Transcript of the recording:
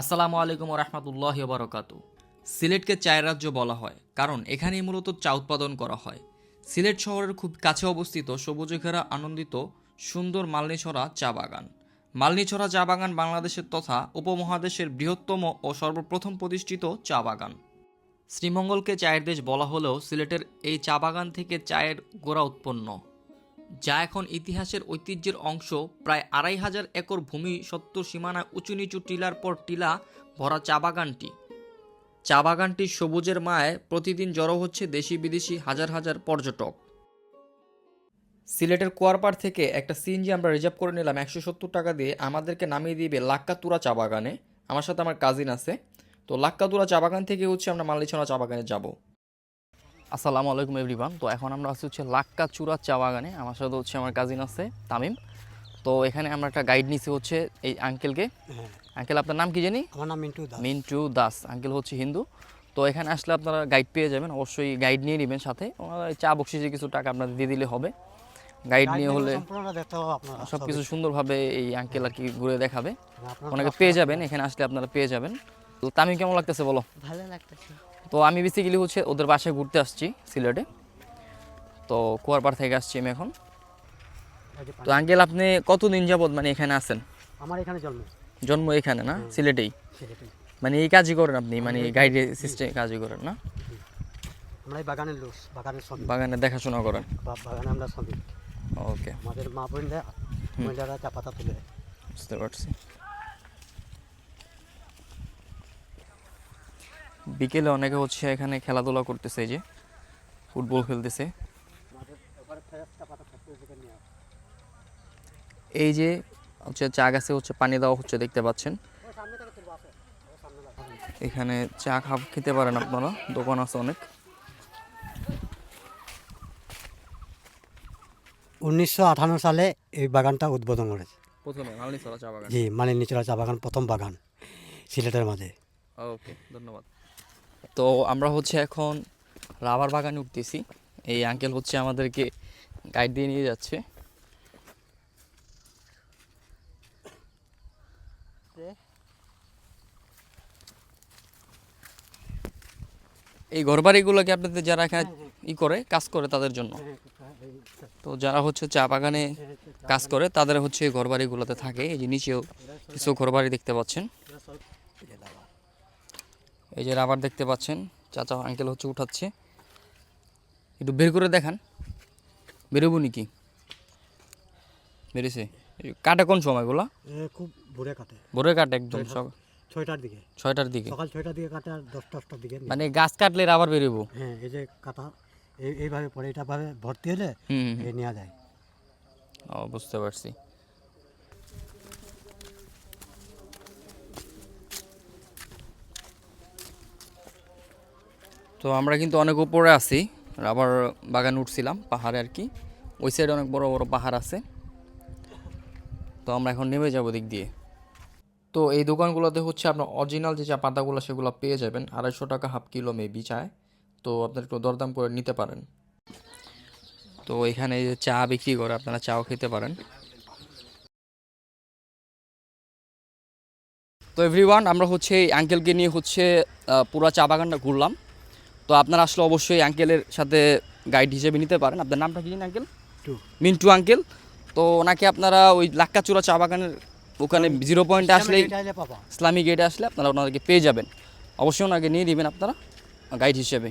আসসালামু আলাইকুম রহমতুল্লাহ বরকাত সিলেটকে চায়ের রাজ্য বলা হয়, কারণ এখানেই মূলত চা উৎপাদন করা হয়। সিলেট শহরের খুব কাছে অবস্থিত সবুজে ঘেরা আনন্দিত সুন্দর মালনীছড়া চা বাগান। মালনীছড়া চা বাগান বাংলাদেশের তথা উপমহাদেশের বৃহত্তম ও সর্বপ্রথম প্রতিষ্ঠিত চা বাগান। শ্রীমঙ্গলকে চায়ের দেশ বলা হলেও সিলেটের এই চা বাগান থেকে চায়ের গোড়া উৎপন্ন। যা এখন ইতিহাসের ঐতিহ্যের অংশ। প্রায় আড়াই হাজার একর ভূমি সত্য সীমানায় উঁচু নিচু টিলার পর টিলা ভরা চা বাগানটি। চা বাগানটির সবুজের মায়ে প্রতিদিন জড়ো হচ্ছে দেশি বিদেশি হাজার হাজার পর্যটক। সিলেটের কুয়ারপাড় থেকে একটা সিএনজি আমরা রিজার্ভ করে নিলাম একশো সত্তর টাকা দিয়ে। আমাদেরকে নামিয়ে দিবে লাক্কাতুরা চা বাগানে। আমার সাথে আমার কাজিন আছে। তো লাক্কাতুরা চা বাগান থেকে হচ্ছে আমরা মাল্লিছড়া চা বাগানে যাব। আসসালামু আলাইকুম এভরিওয়ান। তো এখন আমরা আছি হচ্ছে লাক্কা চূড়া চা বাগানে। আমার সাথে হচ্ছে আমার কাজিন আছে তামিম। তো এখানে আমরা একটা গাইড নিছি হচ্ছে এই আঙ্কেলকে হ্যাঁ। আঙ্কেল আপনার নাম কি জানি? আমার নাম মিন্টু দাস। মিন্টু দাস। আঙ্কেল হচ্ছে হিন্দু। তো এখানে আসলে আপনারা গাইড পেয়ে যাবেন। অবশ্যই গাইড নিয়ে নেবেন সাথে। ওনারা এই চা বকশিসে কিছু টাকা আপনাদের দিয়ে দিলে হবে। গাইড নিয়ে হলে সম্পূর্ণটা দেখতে হবে সব কিছু সুন্দরভাবে এই আঙ্কেল আর কি ঘুরে দেখাবে। ওনাকে পেয়ে যাবেন। এখানে আসলে আপনারা পেয়ে যাবেন। তো তামিম কেমন লাগতেছে বলো? ভালো লাগতেছে। তো আমি বেসিক্যালি হচ্ছে ওদের বাসায় ঘুরতে আসছি সিলেটে। তো কুয়ারপাড় থেকে আসছি আমি এখন। তো আঙ্কেল আপনি কতদিন যাবত মানে এখানে আছেন? আমার এখানে জন্ম। জন্ম এখানে না? সিলেটেই? মানে এই কাজই করেন আপনি? মানে গাইড সিস্টেম কাজই করেন না? আমরা এই বাগানের লোক বাগানের শ্রমিক। বাগানে দেখাশোনা করেন? বাগানে আমরা শ্রমিক। ওকে। আমাদের মা বোনরা মহিলারা চা পাতা তুলে। বুঝতে পারছি। বিকেলে অনেকে হচ্ছে এখানে খেলাধুলা করতেছে এই যে ফুটবল খেলতেছে। এই যে হচ্ছে চা গাছে হচ্ছে পানি দেওয়া হচ্ছে দেখতে পাচ্ছেন। এখানে চা খাব খেতে পারেন আপনারা দোকান আছে অনেক। উনিশশো আঠান্ন সালে এই বাগানটা উদ্বোধন করেছে। প্রথমে মালনি চা বাগান। জি মানে নিচলা চা বাগান প্রথম বাগান সিলেটের মাঝে। ওকে ধন্যবাদ। তো আমরা হচ্ছে এখন রাবার বাগানে উঠতেছি। এই আঙ্কেল হচ্ছে আমাদেরকে গাইড দিয়ে নিয়ে যাচ্ছে। এই ঘরবাড়িগুলোকে আপনাদের যারা এখানে ই করে কাজ করে তাদের জন্য। তো। যারা হচ্ছে চা বাগানে কাজ করে তাদের হচ্ছে ঘরবাড়িগুলোতে থাকে। এই যে নিচেও কিছু ঘরবাড়ি দেখতে পাচ্ছেন। এই যে রাবার দেখতে পাচ্ছেন চাচা আঙ্কেল হচ্ছে উঠাচ্ছে। একটু বের করে দেখান। বেরোবো নাকি? বেরিয়েছে। এই কাটে কোন সময়গুলো? এ খুব ভোরে কাটে। ভোরে কাটে একদম সব ছয়টার দিকে। ছয়টার দিকে। সকাল ছয়টার দিকে কাটে আর দশটা দশটার দিকে মানে গাছ কাটলে রাবার বেরোবো। হ্যাঁ এই যে কাটা এই এইভাবে পরে এটা ভাবে ভর্তি হলে নেওয়া যায়। ও বুঝতে পারছি। তো আমরা কিন্তু অনেক উপরে আছি, রাবার বাগান উঠছিলাম, পাহাড়ে আর কি। ওই সাইডে অনেক বড় বড় পাহাড় আছে। তো আমরা এখন নেমে যাব দিক দিয়ে। তো এই দোকানগুলোতে হচ্ছে আপনার অরিজিনাল যে চা পাতাগুলো, সেগুলো পেয়ে যাবেন। আড়াইশো টাকা হাফ কিলো মেবি চায়। তো আপনার একটু দরদাম করে নিতে পারেন। তো এখানে যে চা বিক্রি করে আপনারা চাও খেতে পারেন। তো এভরিওয়ান আমরা হচ্ছে এই আঙ্কেলকে নিয়ে হচ্ছে পুরো চা বাগানটা ঘুরলাম। তো আপনারা আসলে অবশ্যই আঙ্কেলের সাথে গাইড হিসেবে নিতে পারেন। আপনার নামটা কি আঙ্কেল মিন্টু। আঙ্কেল তো ওনাকে আপনারা ওই লাক্কাচূড়া চা বাগানের ওখানে জিরো পয়েন্টে আসলে ইসলামী গেটে আসলে আপনারা ওনাদেরকে পেয়ে যাবেন। অবশ্যই ওনাকে নিয়ে দিবেন আপনারা গাইড হিসেবে।